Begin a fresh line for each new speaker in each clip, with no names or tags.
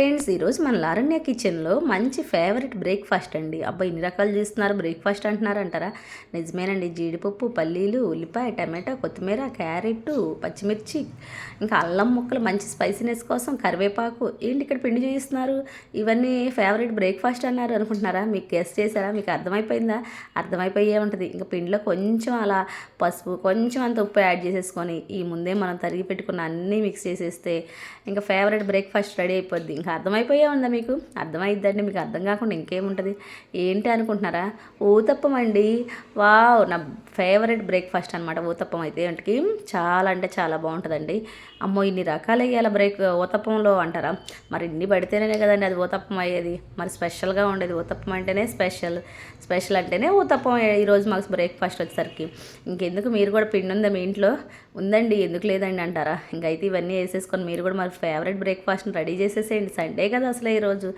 Friends ఈరోజు మన లారణ్య కిచెన్లో మంచి ఫేవరెట్ బ్రేక్ఫాస్ట్ అండి. అబ్బా ఇన్ని రకాలు చేస్తున్నారు. బ్రేక్ఫాస్ట్ అంటున్నారు అంటారా నిజమేనండి. జీడిపప్పు పల్లీలు ఉల్లిపాయ టమాటా కొత్తిమీర క్యారెట్ పచ్చిమిర్చి ఇంకా అల్లం ముక్కలు మంచి స్పైసీనెస్ కోసం కరివేపాకు. ఏంటి ఇక్కడ పిండి చేయిస్తున్నారు? ఇవన్నీ ఫేవరెట్ బ్రేక్ఫాస్ట్ అన్నారు అనుకుంటున్నారా? మీకు గెస్ట్ చేశారా? మీకు అర్థమైపోయిందా? అర్థమైపోయే ఉంటుంది. ఇంకా పిండిలో కొంచెం అలా పసుపు కొంచెం అంత ఉప్పు యాడ్ చేసేసుకొని ఈ ముందే మనం తరిగి పెట్టుకున్న అన్నీ మిక్స్ చేసేస్తే ఇంకా ఫేవరెట్ బ్రేక్ఫాస్ట్ రెడీ అయిపోద్ది. ఇంకా అర్థమైపోయే ఉందా మీకు? అర్థమైద్దండి మీకు అర్థం కాకుండా ఇంకేముంటుంది? ఏంటి అనుకుంటున్నారా? ఊతప్పం అండి వావ్ నా ఫేవరెట్ బ్రేక్ఫాస్ట్ అనమాట ఊతప్పం అయితే. ఇంటికి చాలా అంటే చాలా బాగుంటుందండి. అమ్మో ఇన్ని రకాలు వేయాల బ్రేక్ ఊతప్పంలో అంటారా? మరి ఇన్ని పడితేనే కదండి అది ఊతప్పం అయ్యేది. మరి స్పెషల్గా ఉండేది ఊతప్పం అంటేనే స్పెషల్. స్పెషల్ అంటేనే ఊతప్పం ఈరోజు మాకు బ్రేక్ఫాస్ట్ వచ్చేసరికి. ఇంకెందుకు మీరు కూడా పిండి ఉందా మీ ఇంట్లో? ఉందండి ఎందుకు లేదండి అంటారా? ఇంకైతే ఇవన్నీ వేసేసుకొని మీరు కూడా మరి ఫేవరెట్ బ్రేక్ఫాస్ట్ని రెడీ చేసేసేయండి. సండే కదా అసలు ఈరోజు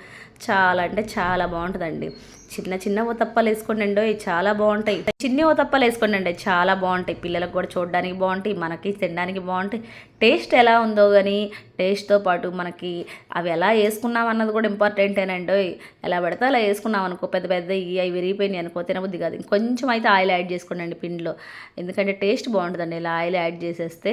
చాలా అంటే చాలా బాగుంటుందండి. చిన్న చిన్న ఉతప్పాలు వేసుకోండి చాలా బాగుంటాయి. చిన్న ఉతప్పాలు వేసుకోండి చాలా బాగుంటాయి. పిల్లలకు కూడా చూడడానికి బాగుంటాయి మనకి తినడానికి బాగుంటాయి. టేస్ట్ ఎలా ఉందో కానీ టేస్ట్తో పాటు మనకి అవి ఎలా వేసుకున్నాం అన్నది కూడా ఇంపార్టెంటేనండి ఎలా పెడితే అలా వేసుకున్నాం అనుకో పెద్ద పెద్ద అవి విరిగిపోయినాయి అనుకో తినబుద్ది కాదు. కొంచెం అయితే ఆయిల్ యాడ్ చేసుకోండి పిండిలో. ఎందుకంటే టేస్ట్ బాగుంటుందండి ఇలా ఆయిల్ యాడ్ చేసేస్తే.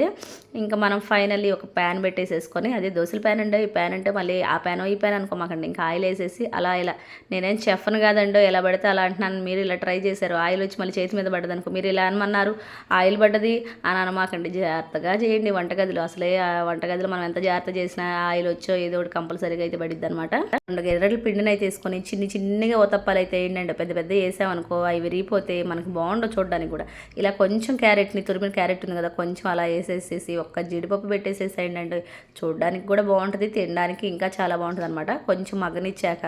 ఇంకా మనం ఫైనల్లీ ఒక ప్యాన్ పెట్టేసేసుకొని అదే దోశల ప్యాన్ అండి ఈ ప్యాన్ అంటే మళ్ళీ ఆ ప్యాన్ ఈ ప్యాన్ అనుకోమాకండి ఇంకా ఆయిల్ వేసేసి అలా ఇలా. నేనేం చెప్పను కాదండో ఎలా పడితే అలా అంటున్నాను. మీరు ఇలా ట్రై చేశారు. ఆయిల్ వచ్చి మళ్ళీ చేతి మీద పడ్డది అనుకో మీరు ఇలా అనమన్నారు. ఆయిల్ పడ్డది అని అనమాకండి. జాగ్రత్తగా చేయండి వంటగదిలో. అసలే ఆ వంటగదిలో మనం ఎంత జాగ్రత్త చేసినా ఆయిల్ వచ్చో ఏదో ఒకటి కంపల్సరీగా అయితే పడిద్ది అనమాట రెండు ఎర్రటి పిండిని అయితే వేసుకొని చిన్ని చిన్నగా ఓతప్పాలు అయితే ఏంటంటే పెద్ద పెద్ద వేసామనుకో అవి విరిగిపోతే మనకి బాగుండవు చూడడానికి కూడా. ఇలా కొంచెం క్యారెట్ని తురిమిన క్యారెట్ ఉంది కదా కొంచెం అలా వేసేసేసి ఒక్క జీడిపప్పు పెట్టేసేసి ఏంటంటే చూడడానికి కూడా బాగుంటుంది తినడానికి ఇంకా చాలా బాగుంటుంది అనమాట కొంచెం మగ్గనిచ్చాక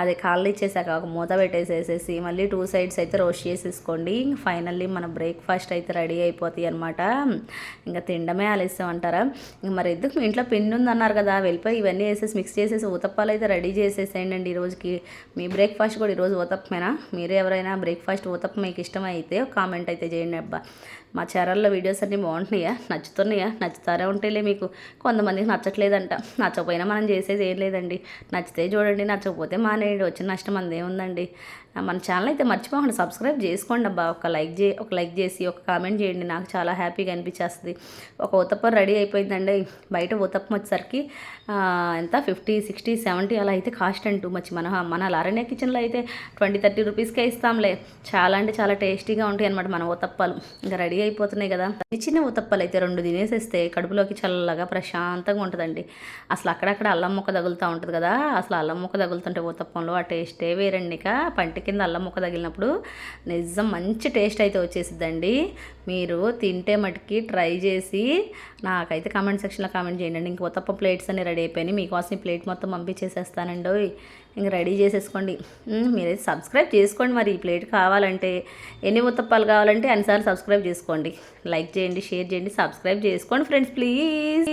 అదే కాళ్ళు ఇచ్చేసాక ఒక మూత పెట్టేసేసేసి మళ్ళీ టూ సైడ్స్ అయితే రోస్ట్ చేసేసుకోండి. ఫైనల్లీ మన బ్రేక్ఫాస్ట్ అయితే రెడీ అయిపోతాయి అనమాట ఇంకా తినడమే ఆలస్యం అంటారా? మరి ఎందుకు మీ ఇంట్లో పిండి ఉందన్నారు కదా వెళ్ళిపోయి ఇవన్నీ వేసేసి మిక్స్ చేసేసి ఊతప్పాలు అయితే రెడీ చేసేసేయండి అండి ఈరోజుకి. మీ బ్రేక్ఫాస్ట్ కూడా ఈరోజు ఊతప్పమేనా? మీరు ఎవరైనా బ్రేక్ఫాస్ట్ ఊతప్ప మీకు ఇష్టమైతే కామెంట్ అయితే చేయండి అబ్బా. మా ఛానల్లో వీడియోస్ అన్నీ బాగుంటున్నాయా? నచ్చుతున్నాయా? నచ్చుతారే ఉంటేలే మీకు కొంతమందికి నచ్చట్లేదంట. నచ్చకపోయినా మనం చేసేది ఏం లేదండి. నచ్చితే చూడండి నచ్చకపోతే మానేయండి వచ్చిన నష్టం అందేముందండి మన ఛానల్ అయితే మర్చిపోకుండా సబ్స్క్రైబ్ చేసుకోండి అబ్బా. ఒక లైక్ చే ఒక లైక్ చేసి ఒక కామెంట్ చేయండి. నాకు చాలా హ్యాపీగా అనిపించేస్తుంది. ఒక ఉతప్పం రెడీ అయిపోయిందండి. బయట ఉతప్పం వచ్చేసరికి ఎంత? ఫిఫ్టీ సిక్స్టీ సెవెంటీ అలా అయితే కాస్ట్ అంటూ మచ్చి మన మన లారణ్య కిచెన్లో అయితే ట్వంటీ థర్టీ రూపీస్కే ఇస్తాంలే. చాలా అంటే చాలా టేస్టీగా ఉంటాయి అనమాట మన ఉతప్పాలు. ఇంకా రెడీ అయిపోతున్నాయి కదా. చిన్న ఉతప్పాలు అయితే రెండు తినేసేస్తే కడుపులోకి చల్లగా ప్రశాంతంగా ఉంటుందండి. అసలు అక్కడక్కడ అల్లం ముక్క తగులుతూ ఉంటుంది కదా. అసలు అల్లం ముక్క తగులుతుంటే ఉతప్పంలో ఆ టేస్టే వేరండి ఇక. పంటి కింద అల్లం ముక్క తగిలినప్పుడు నిజం మంచి టేస్ట్ అయితే వచ్చేసిద్దండి. మీరు తింటే మటుకి ట్రై చేసి నాకైతే కామెంట్ సెక్షన్లో కామెంట్ చేయండి. ఇంక కొత్త ప్లేట్స్ అన్ని రెడీ అయిపోయినాయి. మీకోసం ఈ ప్లేట్ మొత్తం పంపించేసేస్తానండి. ఇంక రెడీ చేసేసుకోండి. మీరైతే సబ్స్క్రైబ్ చేసుకోండి మరి. ఈ ప్లేట్ కావాలంటే ఎన్ని ఉత్తప్పాలు కావాలంటే అన్నిసార్లు సబ్స్క్రైబ్ చేసుకోండి. లైక్ చేయండి షేర్ చేయండి సబ్స్క్రైబ్ చేసుకోండి ఫ్రెండ్స్ ప్లీజ్.